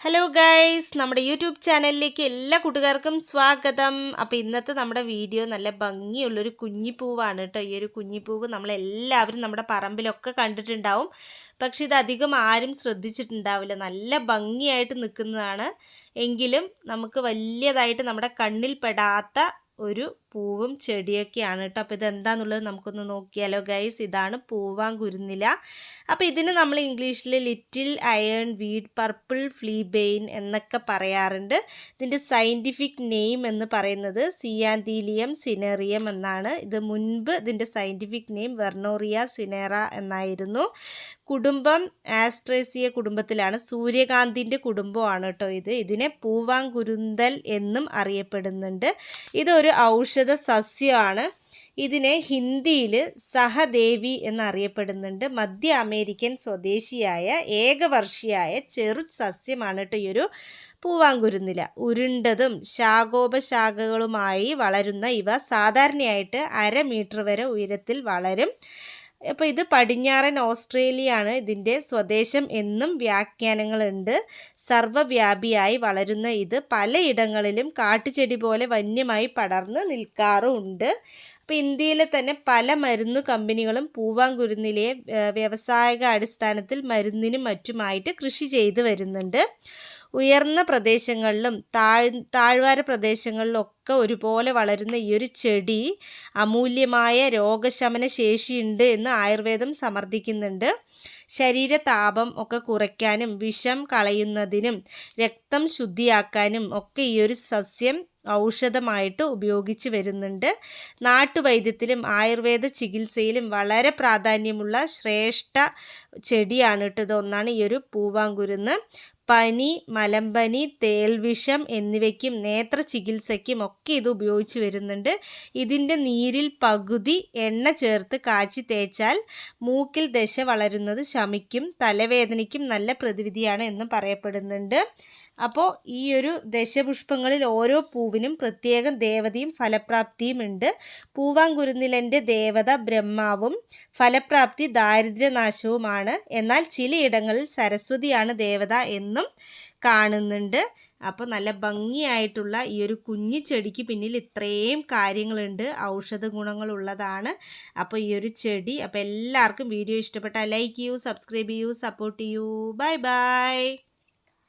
Hello guys നമ്മുടെ YouTube ചാനലിലേക്ക് എല്ലാ കൂട്ടുകാർക്കും സ്വാഗതം. അപ്പോൾ ഇന്നത്തെ നമ്മുടെ വീഡിയോ നല്ല ഭംഗിയുള്ളൊരു കുഞ്ഞിപ്പൂവാണ് കേട്ടോ ഈ ഒരു കുഞ്ഞിപ്പൂവ് നമ്മളെല്ലാവരും നമ്മുടെ പറമ്പിലൊക്കെ കണ്ടിട്ടുണ്ടാവും. പക്ഷേ ഇത് അധികം ആരും ശ്രദ്ധിച്ചിട്ടുണ്ടാവില്ല. നല്ല ഭംഗിയായിട്ട് നിൽക്കുന്നതാണ്. എങ്കിലും നമുക്ക് വലിയതായിട്ട് നമ്മുടെ കണ്ണിൽ പെടാത്ത ഒരു പൂവും ചെടിയൊക്കെയാണ് കേട്ടോ. അപ്പോൾ ഇതെന്താന്നുള്ളത് നമുക്കൊന്ന് നോക്കിയാലോ ഗൈസ് ഇതാണ് പൂവാങ്കുരുന്നില അപ്പോൾ ഇതിന് നമ്മൾ ഇംഗ്ലീഷിൽ little ironweed purple fleabane എന്നൊക്കെ പറയാറുണ്ട്. ഇതിന്റെ സയന്റിഫിക് നെയിം എന്ന് പറയുന്നത് സിയാന്തീലിയം സിനേറിയം എന്നാണ്. ഇത് മുൻപ് ഇതിന്റെ സയന്റിഫിക് നെയിം വെർണോറിയ സിനേറ എന്നായിരുന്നു. കുടുംബം ആസ്ട്രേസിയ കുടുംബത്തിലാണ്. സൂര്യകാന്തിന്റെ കുടുംബമാണ് കേട്ടോ ഇത്. ഇതിനെ പൂവാങ്കുരുന്തൽ എന്നും അറിയപ്പെടുന്നുണ്ട്. ഇതൊരു ഔഷധ സസ്യമാണ് ഇതിനെ ഹിന്ദിയിൽ സഹദേവി എന്നറിയപ്പെടുന്നുണ്ട്. മധ്യ അമേരിക്കൻ സ്വദേശിയായ ഏകവർഷിയായ ചെറു സസ്യമാണ് കേട്ടോ ഈ ഒരു പൂവാങ്കുരുന്നില. ഉരുണ്ടതും ശാഖോപശാഖകളുമായി വളരുന്ന ഇവ സാധാരണയായിട്ട് അര മീറ്റർ വരെ ഉയരത്തിൽ വളരും. അപ്പോൾ ഇത് പടിഞ്ഞാറൻ ഓസ്ട്രേലിയയാണ് ഇതിന്റെ സ്വദേശം എന്നും വ്യാഖ്യാനങ്ങളുണ്ട്. സർവവ്യാപിയായി വളരുന്ന ഇത് പലയിടങ്ങളിലും കാട്ടുചെടി പോലെ വന്യമായി പടർന്ന് നിൽക്കാറുമുണ്ട്. അപ്പോൾ ഇന്ത്യയിലെ തന്നെ പല മരുന്ന് കമ്പനികളും പൂവാങ്കുരുന്നിലെ വ്യാവസായിക അടിസ്ഥാനത്തിൽ മരുന്നിനും മറ്റുമായിട്ട് കൃഷി ചെയ്തു വരുന്നുണ്ട്. ഉയർന്ന പ്രദേശങ്ങളിലും താഴ് താഴ്വാര പ്രദേശങ്ങളിലൊക്കെ ഒരുപോലെ വളരുന്ന ഈ ഒരു ചെടി അമൂല്യമായ രോഗശമന ശേഷിയുണ്ട് എന്ന് ആയുർവേദം സമർത്ഥിക്കുന്നുണ്ട്. ശരീരതാപം ഒക്കെ കുറയ്ക്കാനും വിഷം കളയുന്നതിനും രക്തം ശുദ്ധിയാക്കാനും ഒക്കെ ഈ ഒരു സസ്യം ഔഷധമായിട്ട് ഉപയോഗിച്ച് വരുന്നുണ്ട്. നാട്ടുവൈദ്യത്തിലും ആയുർവേദ ചികിത്സയിലും വളരെ പ്രാധാന്യമുള്ള ശ്രേഷ്ഠ ചെടിയാണ് കേട്ടോ ഇതൊന്നാണ് ഈ ഒരു പൂവാങ്കുരുന്ന്. പനി മലമ്പനി തേൽവിഷം എന്നിവയ്ക്കും നേത്ര ചികിത്സയ്ക്കും ഒക്കെ ഇത് ഉപയോഗിച്ച് വരുന്നുണ്ട്. ഇതിന്റെ നീരിൽ പകുതി എണ്ണ ചേർത്ത് കാച്ചി തേച്ചാൽ മൂക്കിൽ ദശ വളരുന്നത് ശമിക്കും തലവേദനയ്ക്കും നല്ല പ്രതിവിധിയാണ് എന്ന് പറയപ്പെടുന്നുണ്ട്. അപ്പോൾ ഈ ഒരു ദശപുഷ്പങ്ങളിൽ ഓരോ പൂവിനും പ്രത്യേകം ദേവതയും ഫലപ്രാപ്തിയും ഉണ്ട്. പൂവാങ്കുരുന്നിലന്റെ ദേവത ബ്രഹ്മാവും ഫലപ്രാപ്തി ദാരിദ്ര്യനാശവുമാണ്. എന്നാൽ ചിലയിടങ്ങളിൽ സരസ്വതിയാണ് ദേവത എന്നും കാണുന്നുണ്ട്. അപ്പോൾ നല്ല ഭംഗിയായിട്ടുള്ള ഈ ഒരു കുഞ്ഞു ചെടിക്ക് പിന്നിൽ ഇത്രയും കാര്യങ്ങളുണ്ട്. ഔഷധ ഗുണങ്ങളുള്ളതാണ് അപ്പോൾ ഈ ഒരു ചെടി അപ്പോൾ എല്ലാവർക്കും വീഡിയോ ഇഷ്ടപ്പെട്ടാൽ ലൈക്ക് ചെയ്യൂ സബ്സ്ക്രൈബ് ചെയ്യൂ സപ്പോർട്ട് ചെയ്യൂ. Bye bye.